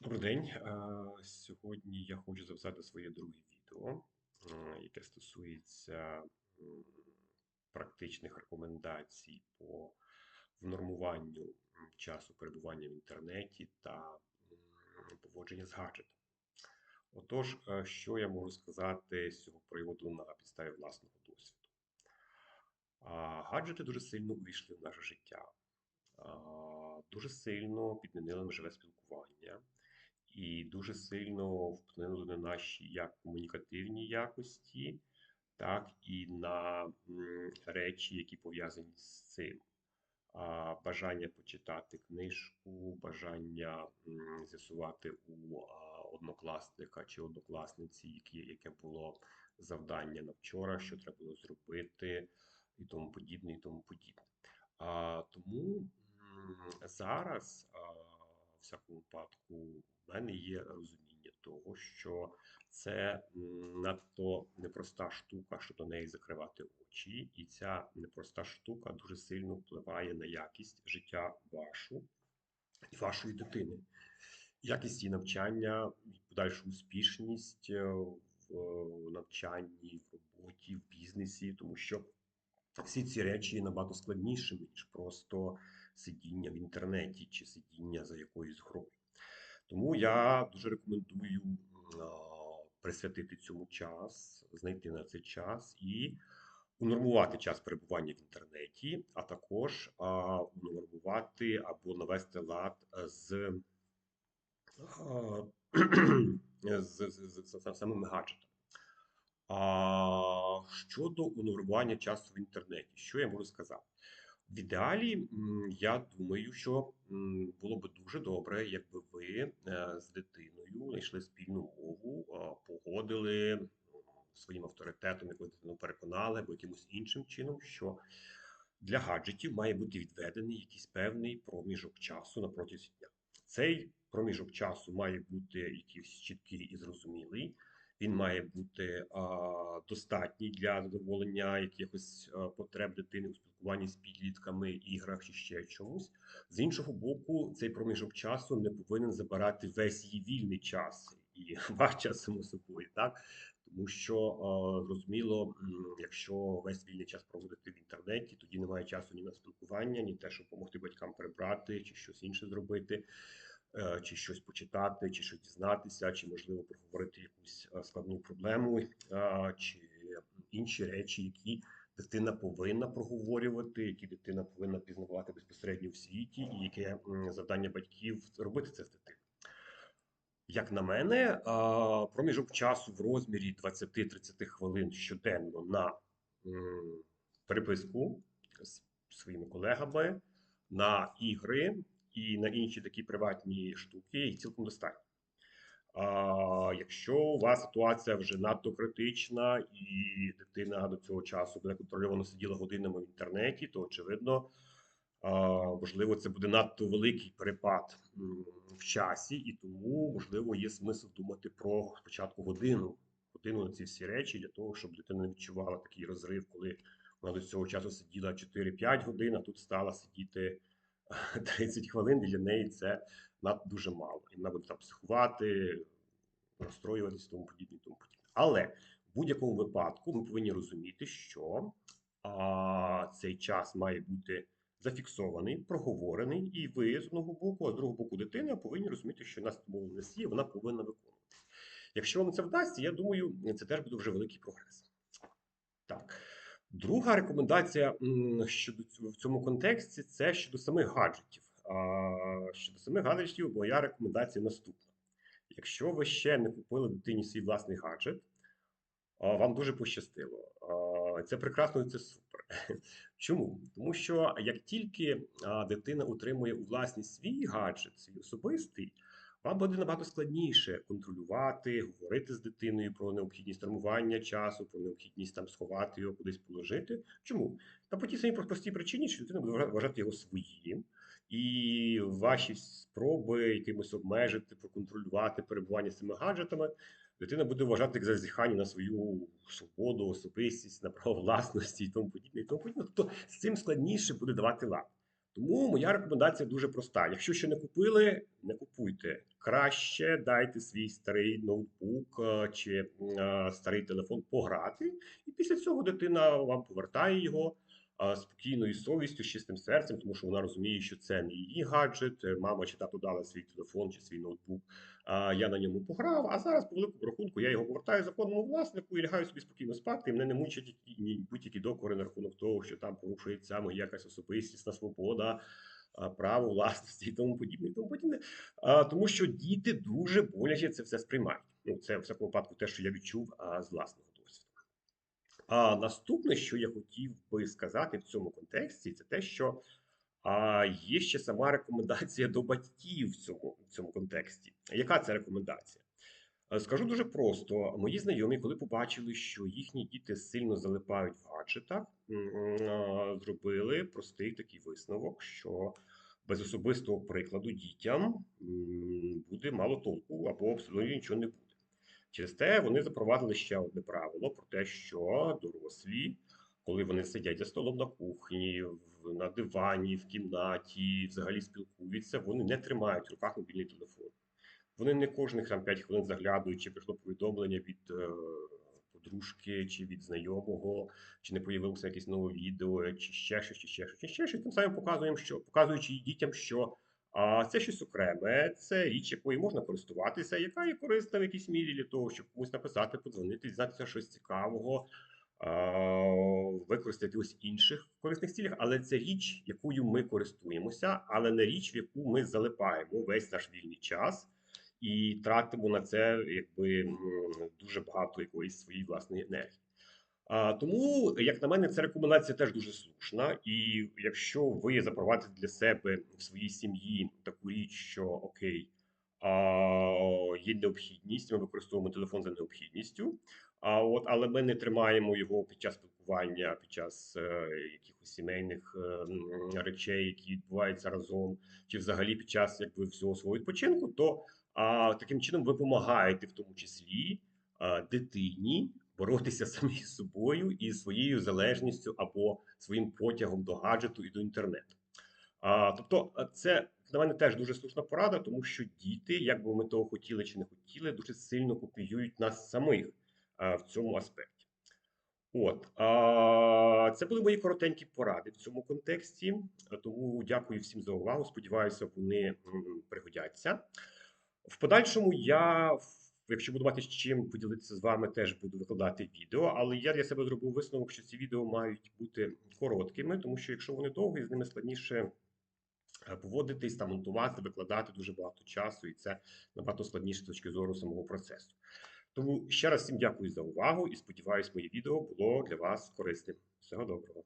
Добрий день. Е, Сьогодні я хочу записати своє друге відео, е, яке стосується практичних рекомендацій по внормуванню часу перебування в інтернеті та поводження з гаджетом. Отож, е, що я можу сказати з цього приводу на підставі власного досвіду? Гаджети дуже сильно увійшли в наше життя, дуже сильно підмінили живе спілкування і дуже сильно вплинули на наші як комунікативні якості, так і на речі, які пов'язані з цим. Бажання почитати книжку, бажання з'ясувати у однокласника чи однокласниці, які, яке було завдання на вчора, що треба було зробити, і тому подібне, і тому подібне. А, Тому зараз, всякому випадку, в мене є розуміння того, що це надто непроста штука, щоб до неї закривати очі, і ця непроста штука дуже сильно впливає на якість життя вашу і вашої дитини. Якість її навчання, подальшу успішність е, в навчанні, в роботі, в бізнесі, тому що всі ці речі є набагато складнішими, ніж просто сидіння в інтернеті чи сидіння за якоюсь грою. Тому я дуже рекомендую присвятити цьому час, знайти на це час і унормувати час перебування в інтернеті, а також унормувати або навести лад з, з, з самими гаджетами. А щодо унормування часу в інтернеті, що я можу сказати? В ідеалі, я думаю, що було б дуже добре, якби ви е, з дитиною знайшли спільну мову, погодили своїм авторитетом, якусь дитину переконали, або якимось іншим чином, що для гаджетів має бути відведений якийсь певний проміжок часу на протязі дня. Цей проміжок часу має бути якийсь чіткий і зрозумілий. Він має бути а, достатній для задоволення якихось а, потреб дитини у спілкуванні з підлітками, іграх чи ще чомусь. З іншого боку, цей проміжок часу не повинен забирати весь її вільний час і ваш час само собою, так тому що зрозуміло, якщо весь вільний час проводити в інтернеті, тоді немає часу ні на спілкування, ні те, щоб допомогти батькам прибрати чи щось інше зробити е, чи щось почитати, чи щось дізнатися, чи можливо проговорити якусь е, складну проблему, е, чи інші речі, які дитина повинна проговорювати, які дитина повинна пізнавати безпосередньо в світі, і яке завдання батьків робити це з дитиною. Як на мене, проміжок часу в розмірі 20-30 хвилин щоденно на переписку з своїми колегами, на ігри і на інші такі приватні штуки, їх цілком достатньо. А якщо у вас ситуація вже надто критична, і дитина до цього часу буде контрольовано сиділа годинами в інтернеті, то очевидно, можливо, це буде надто великий перепад в часі, і тому, можливо, є смисл думати про спочатку годину, годину на ці всі речі для того, щоб дитина не відчувала такий розрив, коли вона до цього часу сиділа 4-5 годин, а тут стала сидіти 30 хвилин для неї це надто дуже мало. І вона буде там психувати, розстроюватись і тому подібне. Тому подібне. Але в будь-якому випадку ми повинні розуміти, що а, цей час має бути зафіксований, проговорений, і ви з одного боку, а з другого боку дитина повинні розуміти, що нас домовленість є, вона повинна виконувати. Якщо вам це вдасться, я думаю, це теж буде вже великий прогрес. Так. Друга рекомендація щодо в цьому контексті це щодо самих гаджетів. Щодо самих гаджетів, моя рекомендація наступна: якщо ви ще не купили дитині свій власний гаджет, вам дуже пощастило. Це прекрасно і це супер. Чому? Тому що як тільки дитина отримує у власність свій гаджет, свій особистий, вам буде набагато складніше контролювати, говорити з дитиною про необхідність травмування часу, про необхідність там сховати його кудись положити. Чому? Та по тій самій про- простій причині, що дитина буде вважати його своїм, і ваші спроби якимось обмежити, проконтролювати перебування з цими гаджетами, дитина буде вважати як зазіхання на свою свободу, особистість, на право власності і тому подібне. І тому подібне. Тобто з цим складніше буде давати лад. Тому моя рекомендація дуже проста. Якщо ще не купили, не купуйте. Краще дайте свій старий ноутбук е, чи е, старий телефон пограти, і після цього дитина вам повертає його е, спокійною совістю, чистим серцем, тому що вона розуміє, що це не її гаджет. Мама чи тато дала свій телефон чи свій ноутбук. Я на ньому пограв, а зараз по великому рахунку я його повертаю законному власнику і лягаю собі спокійно спати. І мене не мучать будь-які докори на рахунок того, що там порушується моя якась особистісна свобода, право власності і тому подібне. І тому подібне. А, Тому що діти дуже боляче це все сприймають. Ну, це в всякому випадку те, що я відчув а, з власного досвіду. А наступне, що я хотів би сказати в цьому контексті, це те, що а, є ще сама рекомендація до батьків в цьому, в цьому контексті. Яка це рекомендація? Е, Скажу дуже просто: мої знайомі, коли побачили, що їхні діти сильно залипають в гаджетах, зробили простий такий висновок, що без особистого прикладу дітям буде мало толку або абсолютно нічого не буде. Через те вони запровадили ще одне правило про те, що дорослі, коли вони сидять за столом на кухні, на дивані, в кімнаті, взагалі спілкуються, вони не тримають в руках мобільний телефон. Вони не кожних там 5 хвилин заглядують, чи прийшло повідомлення від е, подружки, чи від знайомого, чи не появилося якесь нове відео, чи ще щось, чи ще щось, чи ще щось. Тим самим показуємо, що показуючи дітям, що а, це щось окреме, це річ, якою можна користуватися, яка є корисна в якійсь мірі для того, щоб комусь написати, подзвонити, дізнатися щось цікавого. Використати якихось інших корисних цілях, але це річ, якою ми користуємося, але не річ, в яку ми залипаємо весь наш вільний час і тратимо на це якби дуже багато якоїсь своєї власної енергії. А, тому, як на мене, ця рекомендація теж дуже слушна. І якщо ви запровадите для себе в своїй сім'ї таку річ, що окей, є необхідність, ми використовуємо телефон за необхідністю. А от, але ми не тримаємо його під час спілкування, під час е, якихось сімейних е, речей, які відбуваються разом, чи взагалі під час якби всього свого відпочинку, то а, таким чином ви допомагаєте в тому числі а, дитині боротися самі з собою і своєю залежністю або своїм потягом до гаджету і до інтернету. А, тобто, а, це на мене теж дуже слушна порада, тому що діти, як би ми того хотіли чи не хотіли, дуже сильно копіюють нас самих в цьому аспекті. От а, це були мої коротенькі поради в цьому контексті. Тому дякую всім за увагу. Сподіваюся, вони пригодяться. В подальшому я, якщо буду мати з чим поділитися з вами, теж буду викладати відео. Але я для себе зробив висновок, що ці відео мають бути короткими, тому що якщо вони довгі, з ними складніше поводитись, там монтувати, викладати дуже багато часу, і це набагато складніше з точки зору самого процесу. Тому ще раз всім дякую за увагу і сподіваюсь, моє відео було для вас корисним. Всього доброго.